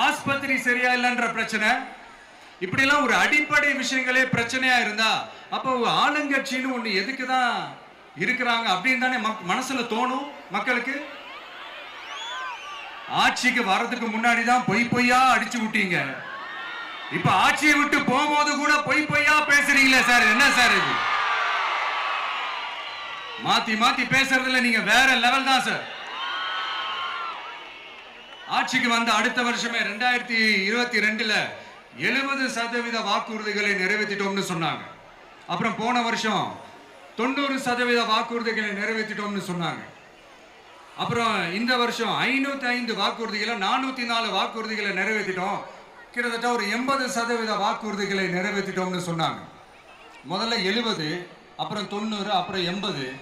ஆஸ்பத்திரி சரியா இல்லைன்ற பிரச்சனை. இப்படிலாம் ஒரு அடிப்படை விஷயங்களே பிரச்சனையா இருந்தா அப்போ ஆளுங்கட்சின்னு ஒண்ணு எதுக்கு தான் இருக்கிறாங்க அப்படின்னு தானே மக்- மனசுல தோணும் மக்களுக்கு? ஆட்சிக்கு வர்றதுக்கு முன்னாடி தான் பொய் பொய்யா அடிச்சு விட்டீங்க இப்ப ஆட்சியை விட்டு போகும்போது கூட பொய் பொய்யா பேசுறீங்களே சார் என்ன சார் இது? மாத்தி மாத்தி பேசுறதுல நீங்க வேற லெவல் தான் சார். ஆட்சிக்கு வந்த அடுத்த வருஷமே ரெண்டாயிரத்தி இருபத்தி ரெண்டுல எழுபது சதவீத வாக்குறுதிகளை நிறைவேற்றிட்டோம்னு சொன்னாங்க. அப்புறம் போன வருஷம் தொண்ணூறு சதவீத வாக்குறுதிகளை நிறைவேற்றிட்டோம்னு சொன்னாங்க. அப்புறம் இந்த வருஷம் ஐநூத்தி ஐந்து வாக்குறுதிகளை நானூத்தி நாலு வாக்குறுதிகளை நிறைவேற்றிட்டோம். கிட்டத்தட்ட ஒரு எண்பது சதவீத வாக்குறுதிகளை நிறைவேற்றிட்டோம்னு சொன்னாங்க. முதல்ல எழுபது அப்புறம் தொண்ணூறு அப்புறம் எண்பது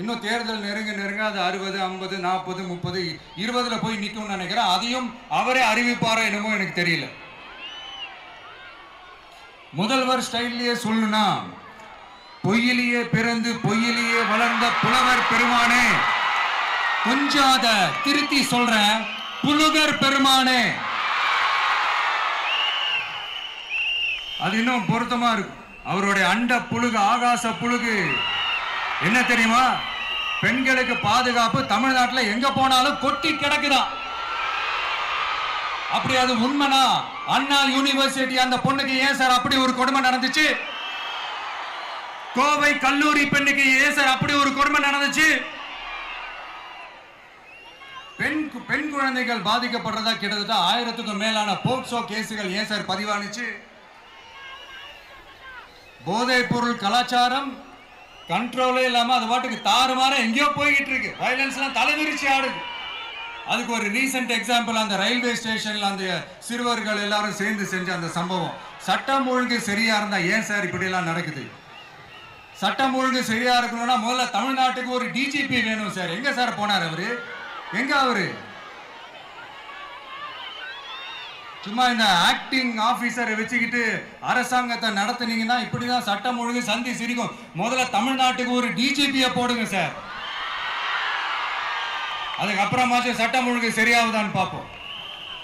இன்னும் தேர்தல் நெருங்க நெருங்க அது அறுபது ஐம்பது நாற்பது முப்பது இருபதுல போய் நிற்கும்னு நினைக்கிறேன். அதையும் அவரே அறிவிப்பாரோ என்னமோ எனக்கு தெரியல. முதல்வர் ஸ்டைல்லையே சொல்லுனா பொய்யிலேயே பிறந்து பொய்யிலேயே வளர்ந்த புலவர் பெருமானே. கொஞ்சம் அத திருத்தி சொல்றேன் புலுகர் பெருமானே. அது இன்னும் பொருத்தமா இருக்கும். அவருடைய அண்ட புழுகு ஆகாச புழுகு என்ன தெரியுமா? பெண்களுக்கு பாதுகாப்பு தமிழ்நாட்டில் எங்க போனாலும் கொட்டி கிடக்குதான் அப்படி அது உண்மைனா அண்ணா யூனிவர்சிட்டி அந்த பொண்ணுக்கு ஏன் சார் அப்படி ஒரு கொடுமை நடந்துச்சு? கோவை கல்லூரி பெண்ணுக்கு ஏன் சார் அப்படி ஒரு கொடுமை நடந்துச்சு? பெண் கு- பெண் குழந்தைகள் பாதிக்கப்படுறதா கிட்டத்தட்ட ஆயிரத்துக்கும் மேலான போக்சோ கேசுகள் ஏன் சார் பதிவானுச்சு? போதைப் பொருள் கலாச்சாரம் கண்ட்ரோலே இல்லாமல் அது பாட்டுக்கு தாறுமாற எங்கேயோ போய்கிட்டு இருக்கு. வயலன்ஸ்லாம் தலைவிரிச்சு ஆடுது. அதுக்கு ஒரு ரீசெண்ட் எக்ஸாம்பிள் அந்த ரயில்வே ஸ்டேஷனில் அந்த சிறுவர்கள் எல்லாரும் சேர்ந்து செஞ்ச அந்த சம்பவம். சட்டம் ஒழுங்கு சரியாக இருந்தால் ஏன் சார் இப்படிலாம் நடக்குது? சட்டம் ஒழுங்கு சரியாக இருக்கணும்னா முதல்ல தமிழ்நாட்டுக்கு ஒரு டிஜிபி வேணும் சார். எங்கே சார் போனார் அவர்? எங்கே அவரு? சும்மா இந்த ஆக்டிங் ஆபீசரை வச்சுக்கிட்டு அரசாங்கத்தை நடத்துனீங்கன்னா இப்படிதான் சட்டம் ஒழுங்கு சந்தி சிரிக்கும். முதல்ல தமிழ்நாட்டுக்கு ஒரு டிஜிபியை போடுங்க சார் அதுக்கப்புறமாச்சும் சட்டம் ஒழுங்கு சரியாகுதான்னு பார்ப்போம்.